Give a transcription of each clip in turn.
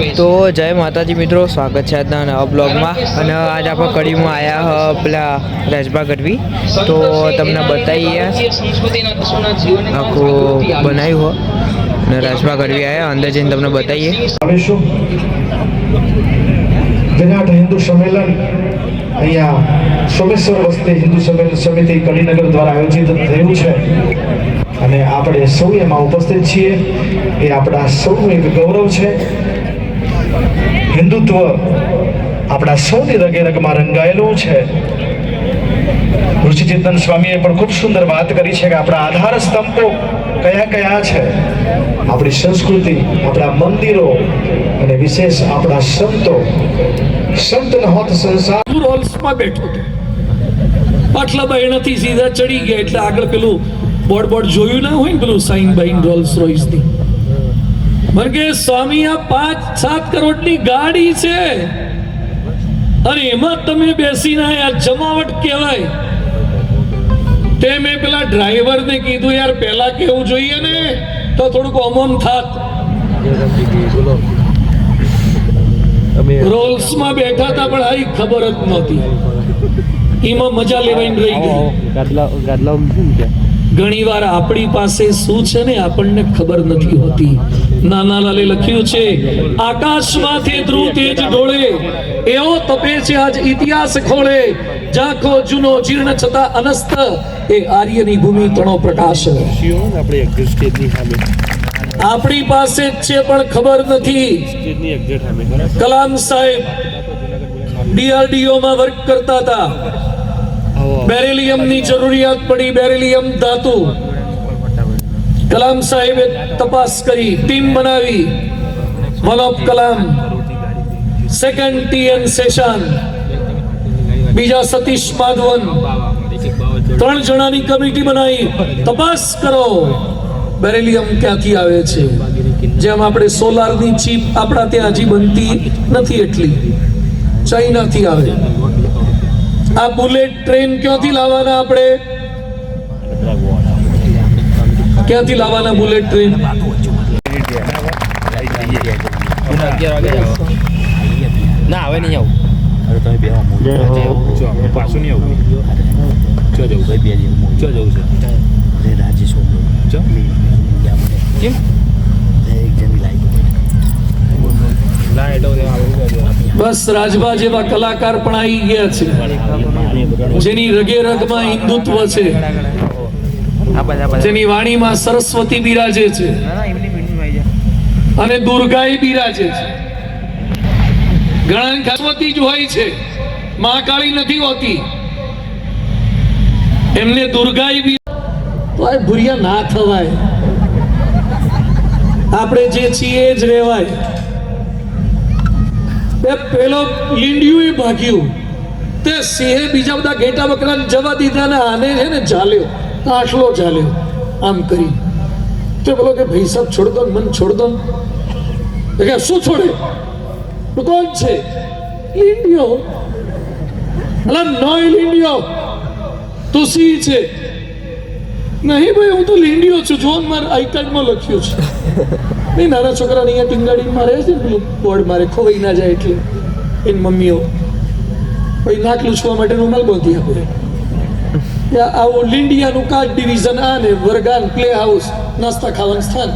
તો જય માતાજી મિત્રો સ્વાગત છે આજના નવા બ્લોગમાં. અને આજ આપણે કડીમાં આવ્યા હ પેલા રાજભા ગઢવી. તો તમને બતાવીએ આખું બનાવ્યું હો. અને રાજભા ગઢવી આવ્યા અંદર જઈને તમને બતાવીએ વિરાટ હિન્દુ સંમેલન અહીંયા સોમેશ્વર વસ્તી હિન્દુ સંમેલન સમિતિ કડીનગર દ્વારા આયોજિત થયું છે. અને આપણે સૌ એમાં ઉપસ્થિત છીએ. એ આપણા સૌનું એક ગૌરવ છે. હિન્દુત્વ આપણા સૌની રગે રંગાયેલું છે. ઋષિચિંતન સ્વામીએ પણ ખૂબ સુંદર વાત કરી છે કે આપણા આધાર સ્તંભો કયા કયા છે. આપણી સંસ્કૃતિ, આપણા મંદિરો અને વિશેષ આપણા સંતો. સંત ન હોત સંસાર રોલ્સમાં બેઠો હતો પાટલા બાયણાથી સીધા ચડી ગયા એટલે આગળ પેલું બોર્ડ બોર્ડ જોયું ના હોય ને પેલું સાઈન બાઈન રોલ્સ રોયસની કે સ્વામી આ પાંચ સાત કરોડની ગાડી છે. અને એમાં તમે બેસીને આ જમાવટ કહેવાય. તે મેં પેલા ડ્રાઈવરને કીધું યાર પહેલા કેવું જોઈએ ને? તો થોડુંક અમમ થાત. રોલ્સમાં બેઠા હતા પણ હારી ખબર જ નહોતી. એમાં મજા લેવાઈને રહી ગઈ. ઘણી વાર આપણી પાસે શું છે ને આપણને ખબર નથી હોતી. નાના લાલે લખ્યું છે, આકાશમાંથી ધ્રુવ તેજ ઢોળે, એવો તપે છે આજ ઇતિહાસ ખોળે. ઝાંખો જૂનો જીર્ણ છતાં અનસ્ત, એ આર્યની ભૂમિ તણો પ્રકાશ. આપણી પાસે જ છે પણ ખબર નથી. કલામ સાહેબ ડીઆરડીઓ માં વર્ક કરતા હતા. બેરેલિયમની જરૂરિયાત પડી બેરેલિયમ ધાતુ. કલામ સાહેબે તપાસ કરી, ટીમ બનાવી. One of Kalam second T N session. બીજા સતીશ માધવન. ત્રણ જણાની કમિટી બનાવી. તપાસ કરો. બેરેલિયમ ક્યાંથી આવે છે? જેમ આપણે સોલારની ચીપ આપણા ત્યાં હજી બનતી નથી એટલી. ચાઇનાથી આવે. આ બુલેટ ટ્રેન ક્યાંથી લાવવાના આપણે? ક્યાંથી લાવવાના બુલેટ ટ્રેન ના હવે નહીં આવું. અરે તમે બે પાછું નહીં આવું. ચો જવું ભાઈ બે ચો જવું છે. રાજેશ ચો કેમ? બસ રાજભા જેવા કલાકાર પણ આવી ગયા છે. જેની રગે રગમાં હિન્દુત્વ છે. જેની વાણીમાં સરસ્વતી બિરાજે છે. અને દુર્ગાઈ બિરાજે છે. ઘણા સરસ્વતી જ હોય છે. મહાકાળી નથી હોતી. એમને દુર્ગાઈ બી તો આ ભૂરિયા ના થવાય. આપણે જે છીએ જ રહેવાય. બે પેલો લીંડિયું ભાગ્યું. તે સિંહે બીજા બધા ઘેટા બકરાને જવા દીધા ને આને છે ને ચાલ્યો આટલો ચાલ્યો. આમ કરી. તે બોલો કે, ભાઈ સાહેબ, છોડ દો મન છોડ દો ને." કે, શું છોડે? કોણ છે? લીંડિયો. અલા, નોય લીંડિયો. તું સી છે? નહીં ભાઈ, હું તો લીંડિયો છું. જો મારે આઈ કાર્ડમાં લખ્યું છે. નહીં, નાના છોકરા અહીંયા ટીંગાડી મારે છે પેલું બોર્ડ મારે, ખોવાઈ ના જાય એટલે. એની મમ્મીઓ. પછી નાક લૂછવા માટે રૂમાલ બાંધી આપે. આવું લીંડિયાનું કાર્ડ ડિવિઝન આ ને વરગાન પ્લે હાઉસ નાસ્તા ખાવાનું સ્થાન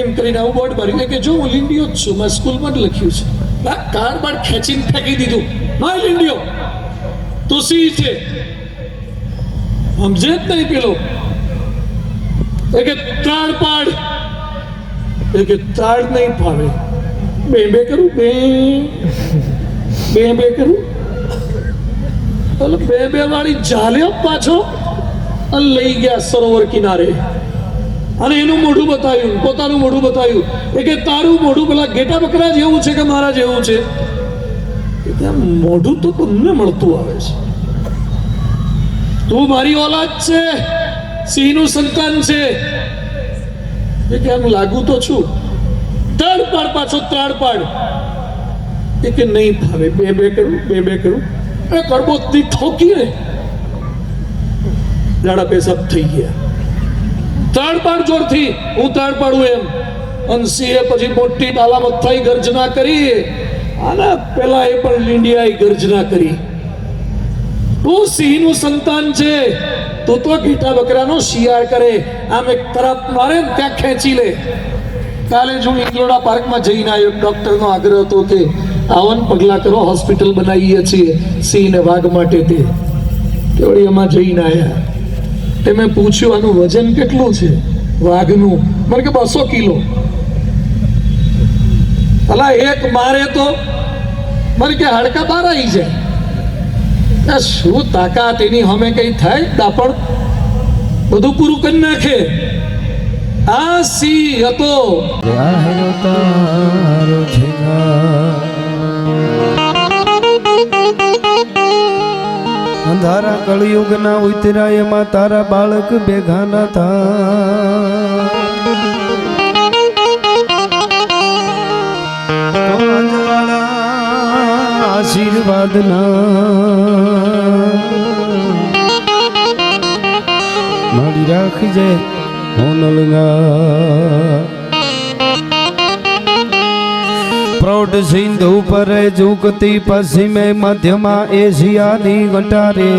એમ કરીને આવું બોર્ડ માર્યું કે જો હું લીંડિયો જ છું, મેં સ્કૂલમાં જ લખ્યું છે. આ કાર્ડ બાર ખેંચીને ફેંકી દીધું. હા લીંડિયો તો સી છે? સમજે જ નહીં પેલો. કે ત્રાળ પાડ. કે ત્રાળ નહીં ફાવે બે બે કરું બે બે બે કરું. એટલે બે બે વાળી ઝાલ્યો પાછો અને લઈ ગયા સરોવર કિનારે. અને એનું મોઢું બતાવ્યું, પોતાનું મોઢું બતાવ્યું. એ કે તારું મોઢું પેલા ઘેટા બકરા જેવું છે કે મારા જેવું છે? મોઢું તો તમને મળતું આવે છે. તું મારી ઓલાદ છે, સિંહનું સંતાન છે. એ કે આમ લાગુ તો છું. ત્રણ પાડ પાછો ત્રણ પાડ. એ કે નહીં ફાવે બે બે કરું, બે બે કરું. એ કરબોતની ઠોકીએ ઝાડા પેશાબ થઈ ગયા ત્રણ પાડ જોરથી હું ત્રણ પાડું એમ અંશીએ પછી મોટી ડાલામથાઈ ગર્જના કરી અને પેલા એ પણ લીંડિયાએ ગર્જના કરી તું સિંહનું સંતાન છે તું તો ઘીટા બકરાનો શિયાળ કરે આમ એક તરફ મારે ત્યાં ખેંચી લે કાલે જ હું ઇન્દ્રોડા પાર્કમાં જઈને આવ્યો ડોક્ટરનો આગ્રહ હતો કે આવન પગલા કરો હોસ્પિટલ બનાવીએ છીએ સિંહ ને વાઘ માટે તે. કેવડી એમાં જઈને આવ્યા તે મેં પૂછ્યું, આનું વજન કેટલું છે? વાઘનું. મને કે, બસો કિલો. અલા, એક મારે તો મને કે, હાડકા બાર આવી જાય. શું તાકાત? એની હમે કઈ થાય? દાપણ બધું પૂરું કરી નાખે. આ સિંહ હતો. અંધારા કળયુગના ઉતરાય એમાં તારા બાળક ભેગા ના થા. આશીર્વાદ ના. મારી રાખજે હોનલગા પ્રૌઢ સિંધુ પર ઝુકતી પશ્ચિમે મધ્યમાં એશિયાની ગટારે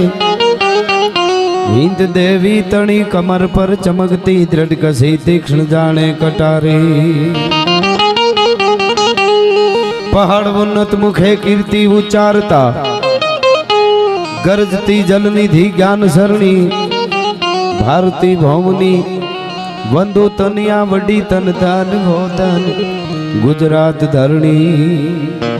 હિન્દ દેવી તણી કમર પર ચમકતી દ્રઢ કસી તીક્ષ્ણ જાણે કટારે પહાડ ઉન્નત મુખે કીર્તિ ઉચ્ચારતા ગરજતી જલનિધિ જ્ઞાન સરણી ભારતી ભૌમની વંદો તનિયા વડી તન ધન હો ધન ગુજરાત ધરણી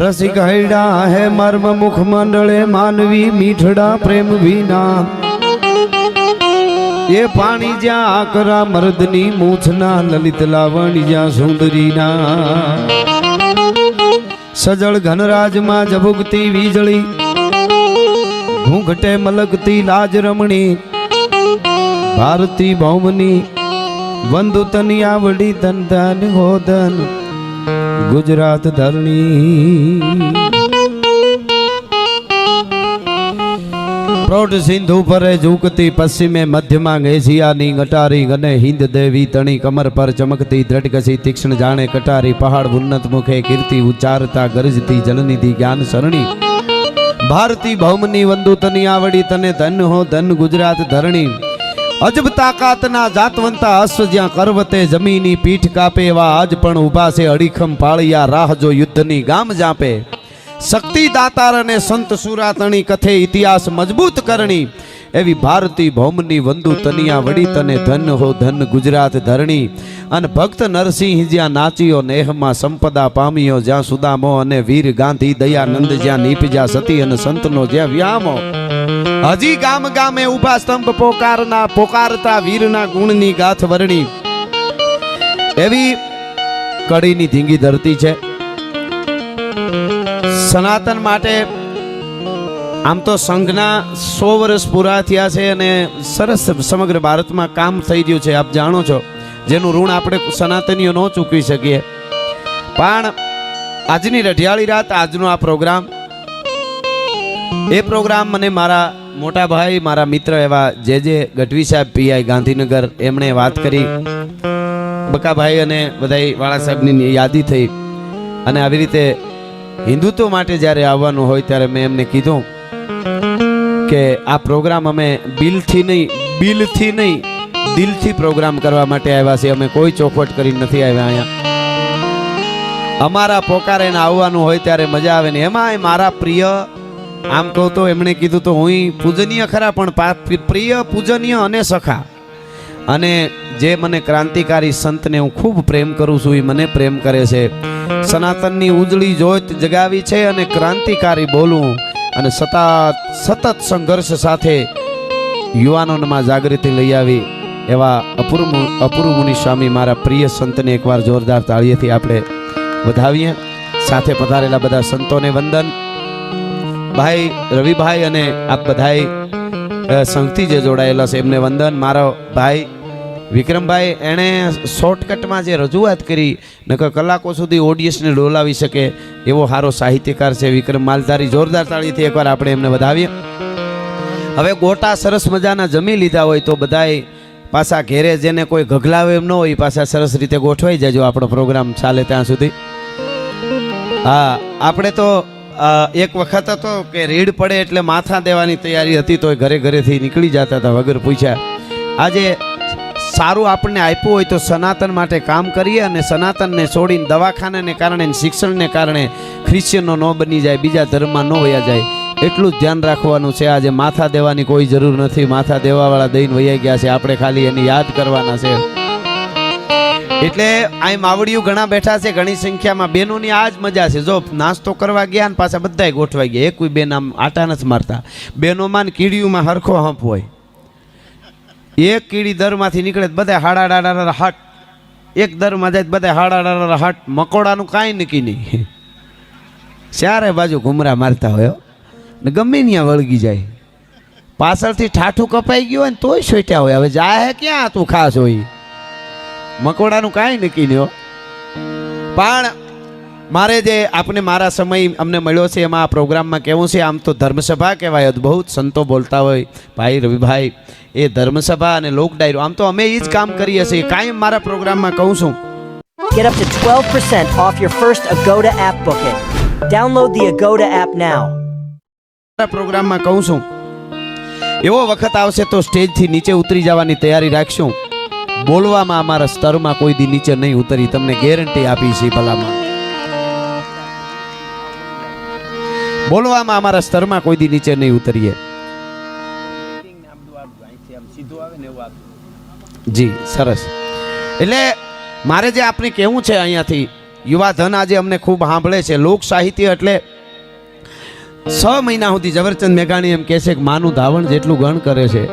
રસિક હૈડા હે મર્મ મુખ મંડળે માનવી મીઠડા પ્રેમ વિના એ પાણી જ્યાં આકરા મર્દની મૂછના લલિત લાવણી જ્યાં સુંદરીના સજળ ઘનરાજમાં ઝબુકતી વીજળી ઘૂંઘટે મલકતી લાજ રમણી ભારતી ભૌમની વંદુ તનિયા વડી ધન ધન હોદન ગુજરાત ધરણી. પ્રૌઢ સિંધુ પરે ઝૂકતી પશ્ચિમે, મધ્યમાં એશિયાની ગટારી ગને હિન્દ દેવી તણી કમર પર ચમકતી દ્રઢકસી તીક્ષ્ણ જાણે કટારી, પહાડ ઉન્નત મુખે કીર્તિ ઉચ્ચારતા ગરજતી જલનિધિ જ્ઞાન સરણી ભારતી ભૌમની વંદુ તની આવડી, તને ધન હો ધન ગુજરાત ધરણી. અજબ તાકાતના જાતવંતા અશ્વ જ્યાં કરવતે જમીની પીઠ કાપે, એવા આજ પણ ઊભા છે અડીખમ પાળિયા રાહ જો યુદ્ધની ગામ જાપે. શક્તિ દાતાર અને સંત સુરાતણી કથે ઇતિહાસ મજબૂત કરણી. એવી ભારતી ભૌમની વંદુ તનિયા વડી તને ધન હો ધન ગુજરાત ધરણી. અને ભક્ત નરસિંહ જ્યાં નાચ્યો નેહમાં સંપદા પામ્યો જ્યાં સુદામો અને વીર ગાંધી, દયાનંદ જ્યાં નીપજા સતી અને સંતનો જ્યાં વ્યામો. હજી ગામ ગામે ઊભા સ્તંભ પોકારના, પોકારતા વીરના ગુણની ગાથ વરણી. એવી કડીની ધીંગી ધરતી છે. સનાતન માટે આમ તો સંઘના સો વર્ષ પૂરા થયા છે અને સરસ સમગ્ર ભારતમાં કામ થઈ રહ્યું છે, આપ જાણો છો. જેનું ઋણ આપણે સનાતનીઓ ન ચૂકવી શકીએ. પણ આજની રઢિયાળી રાત, આજનો આ પ્રોગ્રામ, એ પ્રોગ્રામ મને મારા મોટા ભાઈ, મારા મિત્ર એવા જે જે ગઢવી સાહેબ, પીઆઈ ગાંધીનગર, એમણે વાત કરી. બકાભાઈ અને બધા વાળા સાહેબની યાદી થઈ. અને આવી રીતે હિન્દુત્વ માટે જ્યારે આવવાનું હોય ત્યારે મેં એમને કીધું. કે આ પ્રોગ્રામ અમે બિલથી નહીં બિલથી નહીં, દિલથી પ્રોગ્રામ કરવા માટે આવ્યા છીએ. અમે કોઈ ચોખવટ કરી નથી આવ્યા અહીંયા. અમારા પોકારે આવવાનું હોય ત્યારે મજા આવે ને. એમાંય મારા પ્રિય, આમ કહું તો એમણે કીધું તો હું પૂજનીય ખરા, પણ પ્રિય, પૂજનીય અને સખા. અને જે મને ક્રાંતિકારી સંતને હું ખૂબ પ્રેમ કરું છું, એ મને પ્રેમ કરે છે. સનાતનની ઉજળી જોત જગાવી છે અને ક્રાંતિકારી બોલવું અને સતત સતત સંઘર્ષ સાથે યુવાનોમાં જાગૃતિ લઈ આવી એવા અપૂર્વ અપૂર્વ મુનિ સ્વામી મારા પ્રિય સંતને એકવાર જોરદાર તાળીએથી આપણે વધાવીએ. સાથે પધારેલા બધા સંતોને વંદન. ભાઈ રવિભાઈ અને આપ બધાએ સંઘથી જે જોડાયેલા છે એમને વંદન. મારો ભાઈ વિક્રમભાઈ, એણે શોર્ટકટમાં જે રજૂઆત કરી, નકર કલાકો સુધી ઓડિયન્સને ડોલાવી શકે એવો સારો સાહિત્યકાર છે વિક્રમ માલધારી. જોરદાર તાળીથી એકવાર આપણે એમને વધાવીએ. હવે ગોટા સરસ મજાના જમી લીધા હોય તો બધાય પાછા ઘેરે જેને કોઈ ગગલાવે એમ ન હોય પાછા સરસ રીતે ગોઠવાઈ જજો આપણો પ્રોગ્રામ ચાલે ત્યાં સુધી. હા, આપણે તો એક વખત હતો કે રીડ પડે એટલે માથા દેવાની તૈયારી હતી તો ઘરે ઘરેથી નીકળી જતા હતા, વગર પૂછ્યા. આજે સારું આપણને આપ્યું હોય તો સનાતન માટે કામ કરીએ અને સનાતનને છોડીને દવાખાનાને કારણે શિક્ષણને કારણે ખ્રિશ્ચનો ન બની જાય, બીજા ધર્મમાં ન વયા જાય. એટલું જ ધ્યાન રાખવાનું છે. આજે માથા દેવાની કોઈ જરૂર નથી. માથા દેવાવાળા દઈને વયા ગયા છે. આપણે ખાલી એની યાદ કરવાના છે. એટલે અહીં માવડિયું ઘણા બેઠા છે. ઘણી સંખ્યામાં બહેનોની આ જ મજા છે. જો નાસ્તો કરવા ગયા ને પાછા બધાય ગોઠવાઈ ગયા. એક કોઈ બેન આમ આટા નથી મારતા. બહેનોમાં કીડીઓમાં હરખો હંપ હોય. એક કીડી દરમાંથી નીકળે બધા હાડા ડાડા હટ. એક દરમાં જાય બધા હાડા ડાડા હટ. મકોડાનું કાંઈ નક્કી નહીં. ચારે બાજુ ઘુમરા મારતા હોય ને ગમે ત્યાં વળગી જાય. પાછળથી ઠાઠું કપાઈ ગયું હોય ને તોય સોટ્યા હોય. હવે જાય હે ક્યાં તું ખાસ હોય? મકોડાનું કાંઈ નક્કી નહીં પણ મારે જે આપને મારા સમય અમને મળ્યો છે એમાં આ પ્રોગ્રામમાં કેવું છે આમ તો ધર્મસભા કહેવાય અદ્ભુત સંતો બોલતા હોય. ભાઈ રવિભાઈ એ ધર્મસભા અને લોક ડાયરો આમ તો અમે એ જ કામ કરીએ છીએ. કાયમ મારા પ્રોગ્રામમાં કહું છું. Get up to 12% off your first Agoda app booking. Download the Agoda app now. મારા પ્રોગ્રામમાં કહું છું એવો વખત આવશે તો સ્ટેજથી નીચે ઉતરી જવાની તૈયારી રાખશું. બોલવામાં અમારા સ્તરમાં કોઈ દી નીચે નહીં ઉતરી તમને ગેરંટી આપી છે ભલામાં બોલવામાં અમારા સ્તરમાં કોઈ દી નીચે નહીં ઉતરીએ. જી, સરસ. એટલે મારે જે આપણે કહેવું છે અહીંયાથી, યુવા ધન આજે અમને ખૂબ સાંભળે છે. લોક સાહિત્ય એટલે છ મહિના સુધી ઝવેરચંદ મેઘાણી એમ કહે છે કે માનું ધાવણ જેટલું ગણ કરે છે,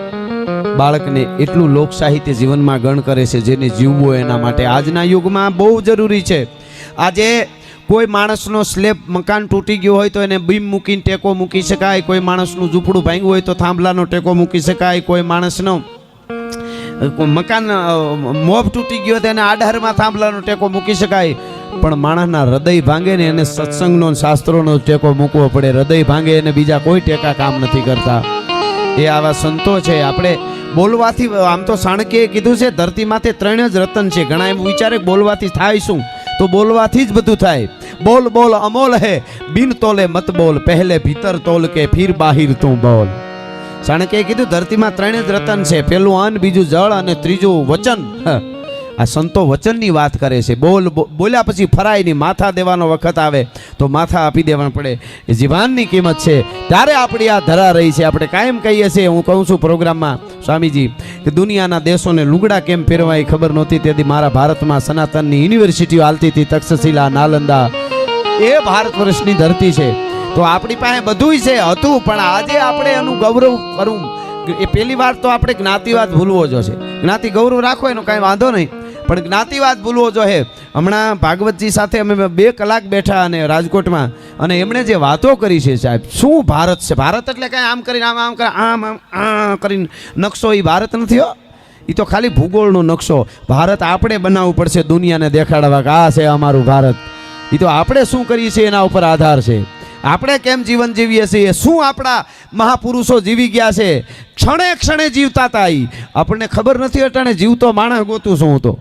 બાળકને એટલું લોક સાહિત્ય જીવનમાં ગણ કરે છે જેને જીવવું એના માટે. આજના યુગમાં બહુ જરૂરી છે. આજે કોઈ માણસનો સ્લેબ મકાન તૂટી ગયું હોય તો એને બીમ મૂકીને ટેકો મૂકી શકાય. કોઈ માણસનું ઝૂંપડું ભાંગ્યું હોય તો થાંભલાનો ટેકો મૂકી શકાય. કોઈ માણસનો મકાન મોભ તૂટી ગયો તો એને આધારમાં થાંભલાનો ટેકો મૂકી શકાય. પણ માણસના હૃદય ભાંગે ને એને સત્સંગનો શાસ્ત્રોનો ટેકો મૂકવો પડે. હૃદય ભાંગે એને બીજા કોઈ ટેકા કામ નથી કરતા. એ આવા સંતો છે. આપણે બોલવાથી, આમ તો સાણકીએ કીધું છે, ધરતી માથે ત્રણ જ રતન છે. ઘણા એમ વિચારે બોલવાથી થાય શું? તો બોલવાથી જ બધું થાય. બોલ બોલ, અમોલ હે. બિન તોલે મત બોલ. પહેલે ભીતર તોલ કે ફીર બાહિર તું બોલ. ચાણક્યએ કીધું, ધરતીમાં ત્રણે જ રતન છે. પેલું અન્ન બીજું જળ અને ત્રીજું વચન. આ સંતો વચનની વાત કરે છે. બોલ બોલ્યા પછી ફરાય નહીં. માથા દેવાનો વખત આવે તો માથા આપી દેવાનું પડે. એ જીવાનની કિંમત છે. ત્યારે આપણી આ ધરા રહી છે. આપણે કાયમ કહીએ છીએ, હું કહું છું પ્રોગ્રામમાં, સ્વામીજી, કે દુનિયાના દેશોને લુગડા કેમ પહેરવા એ ખબર નહોતી. તેથી મારા ભારતમાં સનાતનની યુનિવર્સિટીઓ હાલતી હતી, તક્ષશિલા, નાલંદા. એ ભારત વર્ષની ધરતી છે. તો આપણી પાસે બધુંય છે, હતું, પણ આજે આપણે એનું ગૌરવ કરવું એ પહેલી વાર તો આપણે જ્ઞાતિવાદ ભૂલવો જો છે. જ્ઞાતિ ગૌરવ રાખો, એનો કાંઈ વાંધો નહીં. પણ જ્ઞાતિવાદ ભૂલવો જોઈએ. હમણાં ભાગવતજી સાથે અમે બે કલાક બેઠા અને રાજકોટમાં અને એમણે જે વાતો કરી છે સાહેબ, શું ભારત છે? ભારત એટલે કાંઈ આમ કરીને આમ આમ કરે, આમ આમ આ કરીને નકશો એ ભારત નથી હો. એ તો ખાલી ભૂગોળનો નકશો. ભારત આપણે બનાવવું પડશે દુનિયાને દેખાડવા કે આ છે અમારું ભારત. એ તો આપણે શું કરીએ છીએ એના ઉપર આધાર છે. આપણે કેમ જીવન જીવીએ છીએ? શું આપણા મહાપુરુષો જીવી ગયા છે? ક્ષણે ક્ષણે જીવતા હતા એ આપણને ખબર નથી અટાણે જીવતો માણસ ગોતું શું તો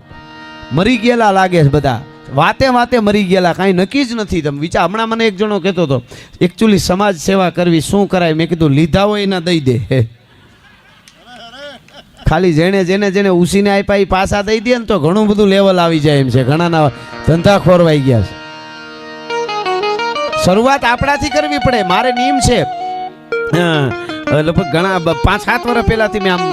મરી ગયેલા લાગે છે બધા. વાતે વાતે મરી ગયેલા કાંઈ નક્કી જ નથી. તમે વિચાર હમણાં મને એક જણો કહેતો હતો એકચ્યુઅલી સમાજ સેવા કરવી શું કરાય? મેં કીધું લીધા હોય એના દઈ દે. ખાલી જેણે જેને જેને ઉસીને આપ્યા એ પાછા દઈ દે ને તો ઘણું બધું લેવલ આવી જાય એમ છે. ઘણાના ધંધા ખોરવાઈ ગયા છે. શરૂઆત આપણાથી કરવી પડે. મારે નિયમ છે. હા, લગભગ ઘણા પાંચ સાત વર્ષ પહેલાથી મેં આમ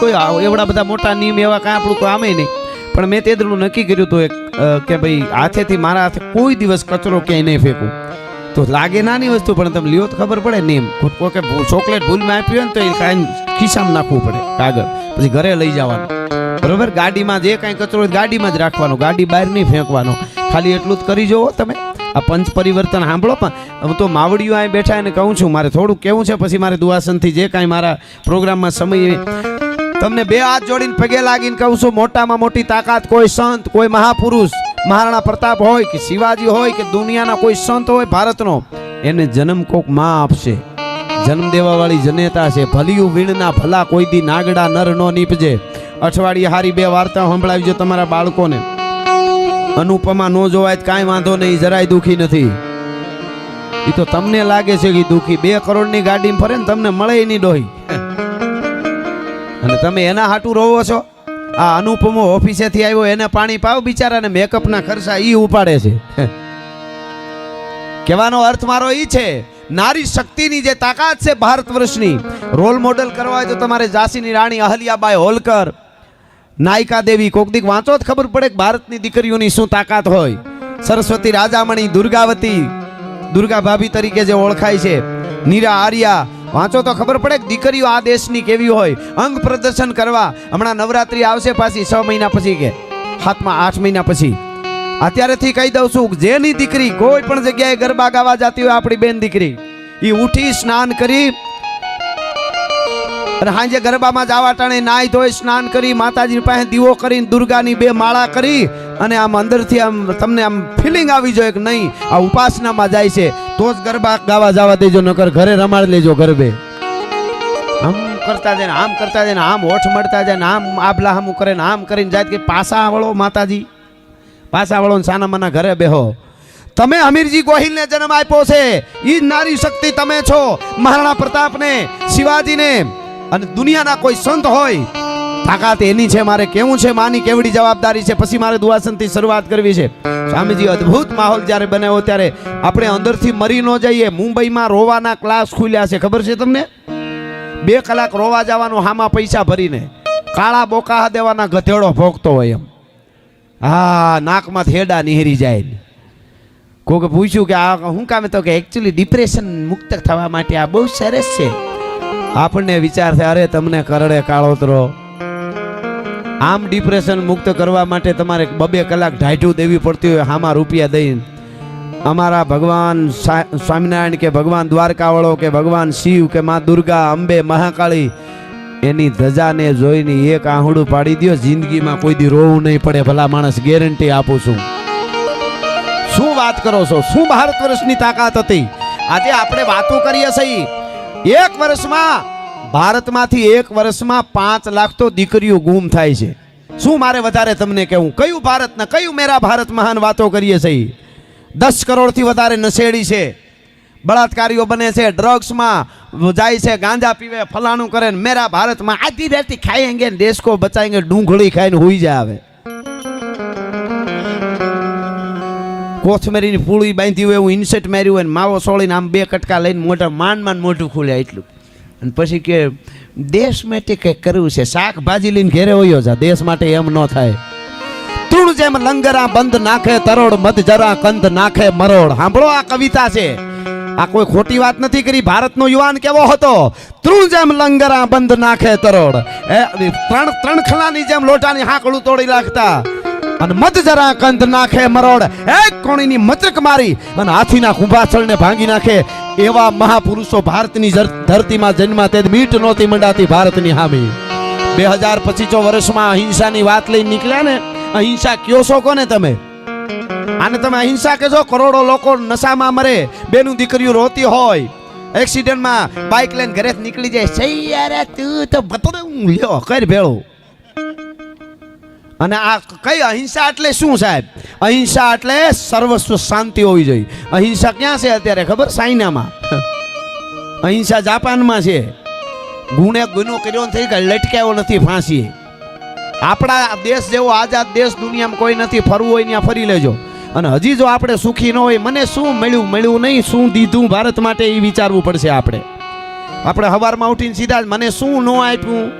કોઈ એવડા બધા મોટા નિયમ એવા કાંઈ આપણું કોઈ આમે નહીં. પણ મેં તે દરનું નક્કી કર્યું હતું એક કે ભાઈ હાથેથી મારા હાથે કોઈ દિવસ કચરો ક્યાંય નહીં ફેંકું. તો લાગે નાની વસ્તુ, પણ તમે લ્યો તો ખબર પડે નિયમ કોઈ કે ચોકલેટ ભૂલમાં આપી હોય ને તો એ કાંઈ ખિસ્સામાં નાખવું પડે, કાગળ. પછી ઘરે લઈ જવાનું. બરોબર? ગાડીમાં જે કાંઈ કચરો ગાડીમાં જ રાખવાનો. ગાડી બહાર નહીં ફેંકવાનો. ખાલી એટલું જ કરી જુઓ તમે. આ પંચ પરિવર્તન સાંભળો પણ. હું તો માવડીઓ અહીં બેઠા એને કહું છું, મારે થોડું કેવું છે, પછી મારે દુઆસનથી જે કાંઈ મારા પ્રોગ્રામમાં સમય તમને બે હાથ જોડીને પગે લાગીને કહું છું, મોટામાં મોટી તાકાત કોઈ સંત, કોઈ મહાપુરુષ, મહારાણા પ્રતાપ હોય કે શિવાજી હોય કે દુનિયાના કોઈ સંત હોય, ભારતનો, એને જન્મ કોકમાં આપશે. જન્મ દેવા વાળી જનેતા છે. ભલિયું વીણના ભલા કોઈ દી નાગડા નર નો નીપજે. અઠવાડિયે હારી બે વાર્તા સંભળાવજો તમારા બાળકોને. અનુપમા નો જોવાય તો કાંઈ વાંધો નહીં, જરાય દુખી નથી. એ તો તમને લાગે છે કે દુખી. બે કરોડની ગાડીમાં ફરે ને તમને મળે નહીં ડોહી. અને તમે એના હાટું રોવો છો? આ અનુપમો ઓફિસેથી આવ્યો, એને પાણી પાવ બિચારાને મેકઅપના ખર્ચા ઈ ઉપાડે છે. કહેવાનો અર્થ મારો ઈ છે, નારી શક્તિની જે તાકાત છે ભારત વર્ષની, રોલ મોડલ કરવા હોય તો તમારે ઝાંસીની રાણી અહલ્યાબાઈ હોલકર, નાયિકા દેવી, કોક દીક વાંચો જ ખબર પડે કે ભારતની દીકરીઓની શું તાકાત હોય. સરસ્વતી રાજામણી, દુર્ગાવતી, દુર્ગા ભાભી તરીકે જે ઓળખાય છે, નીરા આર્યા વાંચો તો ખબર પડે કે દીકરીઓ આ દેશની કેવી હોય. અંગ પ્રદર્શન કરવા. હમણાં નવરાત્રી આવશે પાછી છ મહિના પછી કે હાથમાં આઠ મહિના પછી. અત્યારેથી કહી દઉં છું જેની દીકરી કોઈ પણ જગ્યાએ ગરબા ગાવા જતી હોય આપણી બેન દીકરી એ ઉઠી સ્નાન કરી અને સાંજે ગરબામાં જવા ટાણે નાહી ધોઈ સ્નાન કરી, માતાજીની પાસે દીવો કરીને દુર્ગાની બે માળા કરી અને આમ અંદરથી આમ તમને આમ ફિલિંગ આવી જોઈએ કે નહીં, આ ઉપાસનામાં જાય છે. તો જ ગરબા ગાવા જવા દેજો, નકર ઘરે રમાડ લેજો ગરબે. આમ કરતા જાય આમ કરતા જાય આમ હોઠ મળતા જાય ને આમ આબલા હમું કરે આમ કરીને જાય કે પાસા વળો માતાજી. પાસા વળો ને સાના માના ઘરે બેહો. તમે અમીરજી ગોહિલને જન્મ આપ્યો છે. ઈ જ નારી શક્તિ તમે છો. મહારાણા પ્રતાપને, શિવાજીને. અને દુનિયાના કોઈ સંત હોય તાકાત એની છે, મારે કેવું છે, માની કેવડી જવાબદારી છે. પછી મારે દુવાસનથી શરૂઆત કરવી છે. સ્વામીજી, અદ્ભુત માહોલ જ્યારે બનાવ્યો ત્યારે આપણે અંદરથી મરી ન જઈએ. મુંબઈમાં રોવાના ક્લાસ ખુલ્યા છે. ખબર છે તમને? બે કલાક રોવા જવાનું હામાં પૈસા ભરીને. કાળા બોકા દેવાના ગધેડો ભોગતો હોય એમ. હા, નાકમાં થેડા નિહરી જાય. કોકે પૂછ્યું કે આ શું કામે તો કે એકચ્યુઅલી ડિપ્રેશન મુક્ત થવા માટે આ બહુ સરસ છે. આપણને વિચાર થાય, અરે, તમને કરડે કાળોતરો. આમ ડિપ્રેશન મુક્ત કરવા માટે તમારે બબે કલાક ઢાઢું દેવી પડતી હોય, હામાં રૂપિયા દઈને. અમારા ભગવાન સ્વામિનારાયણ કે ભગવાન દ્વારકાવાળો કે ભગવાન શિવ કે માં દુર્ગા, અંબે, મહાકાળી, એની ધજાને જોઈને એક આહુડું પાડી દ્યો, જિંદગીમાં કોઈ દી રોવું નહીં પડે, ભલા માણસ ગેરંટી આપું છું. શું વાત કરો છો? શું ભારત વર્ષની તાકાત હતી? આજે આપણે વાતો કરીએ છીએ. એક વર્ષમાં ભારતમાંથી એક વર્ષમાં પાંચ લાખ તો દીકરીઓ ગુમ થાય છે. શું મારે વધારે તમને કહેવું? કયું ભારતના, કયું મેરા ભારત મહાન વાતો કરીએ છીએ દસ કરોડથી વધારે નશેડી છે. બળાત્કારીઓ બને છે ડ્રગ્સમાં જાય છે, ગાંજા પીવે, ફલાણું કરે ને મેરા ભારતમાં આધી રાતી ખાઈએંગે ને દેશ કો બચાએંગે ડુંગળી ખાઈને હોઈ જાય આવે કોથમેરીની પૂળી બાંધી હોય, એવું ઇન્સેટ માર્યું હોય ને માવો સોળીને આમ બે કટકા લઈને મોટા માંડ માંડ મોઢું ખુલ્યા, એટલું. અને પછી કે, દેશ માટે કંઈક કરવું છે, શાકભાજી લઈને ઘેરે હોયો જા, દેશ માટે એમ ન થાય. તૃણ જેમ લંગરા બંધ નાખે, તરોડ મધ જરા કંધ નાખે, મરોડ. સાંભળો આ કવિતા છે. આ કોઈ ખોટી વાત નથી કરી, ભારતનો યુવાન કેવો હતો? ત્રણ જેમ લંગરા બંધ નાખે, તરોડ. ત્રણ ત્રણ ખલાની જેમ લોટાની હાંકડું તોડી નાખતા. અને મત જરા કંધ નાખે મરોડ. એક કોણીની મચક મારી. અને હાથીના કુંભાસળને ભાંગી નાખે. એવા મહાપુરુષો ભારતની ધરતીમાં જન્મા તે મીટ નહોતી મંડાતી ભારતની હામી. બે હજાર પચીસો વર્ષમાં અહિંસાની વાત લઈ નીકળ્યા ને, અહિંસા કયો છો કોને તમે? આને તમે અહિંસા કહેશો કરોડો લોકો નશામાં મરે, બેનું દીકરીઓ રોતી હોય. એક્સિડન્ટમાં બાઇક લઈને ઘરે નીકળી જાય. સહી યાર તું તો બતો લ્યો, કર ભેળો. અને આ કઈ અહિંસા એટલે શું સાહેબ? અહિંસા એટલે સર્વસ્વ શાંતિ હોવી જોઈએ. અહિંસા ક્યાં છે અત્યારે ખબર? ચાઇનામાં અહિંસા જાપાનમાં છે. ગુણે ગુનો કર્યો નથી કે લટકાયો નથી ફાંસી આપણા દેશ જેવો આઝાદ દેશ દુનિયામાં કોઈ નથી, ફરવું હોય ત્યાં ફરી લેજો. અને હજી જો આપણે સુખી ન હોય, મને શું મળ્યું? મળ્યું નહીં, શું દીધું ભારત માટે એ વિચારવું પડશે આપણે. આપણે સવારમાં ઉઠીને સીધા મને શું ન આપ્યું?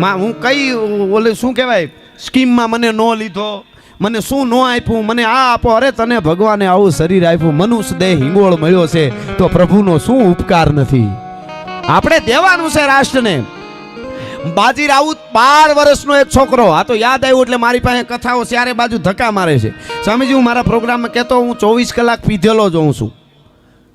માં, હું કઈ, ઓલે શું કહેવાય? સ્કીમમાં મને ન લીધો, મને શું ન આપ્યું, મને આ આપો. અરે તને ભગવાને આવું શરીર આપ્યું, મનુષ્ય દેહ હિંગોળ મળ્યો છે, તો પ્રભુનો શું ઉપકાર નથી? આપણે દેવાનું છે રાષ્ટ્રને. બાજી રાઉત બાર વર્ષનો એક છોકરો, આ તો યાદ આવ્યું એટલે મારી પાસે કથાઓ ચારે બાજુ ધક્કા મારે છે. સ્વામીજી, હું મારા પ્રોગ્રામમાં કહેતો, હું ચોવીસ કલાક પીધેલો જ હોઉં છું.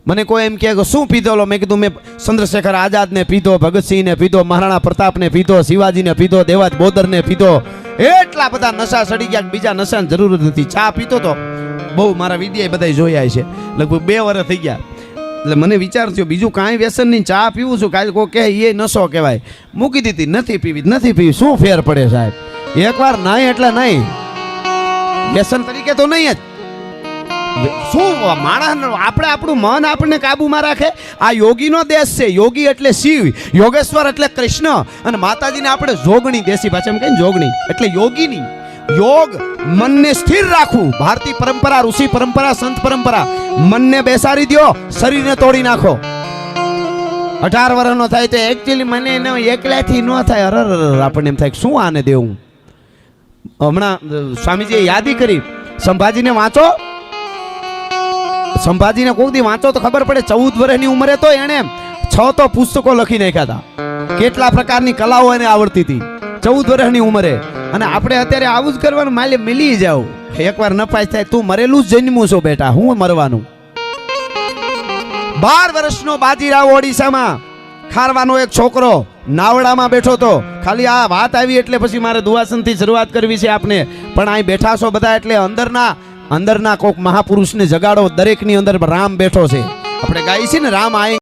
મને કોઈ એમ કહે કે શું પીધેલો મેં કીધું, મેં ચંદ્રશેખર આઝાદને પીધો, ભગતસિંહને પીધો, મહારાણા પ્રતાપને પીધો, શિવાજીને પીધો, દેવાજ બોદરને પીધો. એટલા બધા નશા સડી ગયા બીજા નશાની જરૂર નથી. ચા પીતો તો? બહુ મારા વિડીયા બધા જોયા છે. લગભગ બે વર્ષ થઈ ગયા. એટલે મને વિચાર થયો, બીજું કાંઈ વ્યસન નહીં, ચા પીવું છું. કાલે કોઈ કહે એ નશો કહેવાય. મૂકી દીધી, નથી પીવી નથી પીવી. શું ફેર પડે સાહેબ? એકવાર નહીં એટલે નહીં. વ્યસન તરીકે તો નહીં જ. શું માણસ આપણે આપણું મન આપણને કાબુમાં રાખે? આ યોગીનો દેશ છે, યોગી એટલે શિવ, યોગેશ્વર એટલે કૃષ્ણ, અને માતાજીને આપણે જોગણી દેશી ભાષામાં કહીએ ને જોગણી, એટલે યોગીની. યોગ મનને સ્થિર રાખવું. ભારતીય પરંપરા, ઋષિ પરંપરા, સંત પરંપરા. મનને બેસાડી દ્યો, શરીરને તોડી નાખો. અઢાર વર્ષનો થાય તો એકચ્યુઅલી મને એને એકલાથી ન થાય. અરર આપણને એમ થાય શું આને દેવું? હમણાં સ્વામીજીએ યાદી કરી. સંભાજીને વાંચો. સંભાજીને કોઈ દી વાંચો તો ખબર પડે ચૌદ વર્ષની ઉંમરે તો એણે છ તો પુસ્તકો લખી નાખ્યા હતા કેટલા પ્રકારની કલાઓ એને આવડતી હતી. ચૌદ વર્ષની ઉંમરે. અને આપણે અત્યારે આવું જ કરવાનું, માલે મિલી જાવ એકવાર નપાસ થાય, તું મરેલું જ જન્મું છો બેટા, હું મરવાનું. બાર વર્ષનો બાજીરાવ ઓડિશામાં ખારવાનો એક છોકરો નાવડામાં બેઠો તો ખાલી આ વાત આવી એટલે પછી મારે દુવાસનથી શરૂઆત કરવી છે આપને. પણ અહીં બેઠા છો બધા એટલે અંદરના અંદરના કોક મહાપુરુષને જગાડો, દરેકની અંદર રામ બેઠો છે. આપણે ગાઈ છે ને, રામ આય.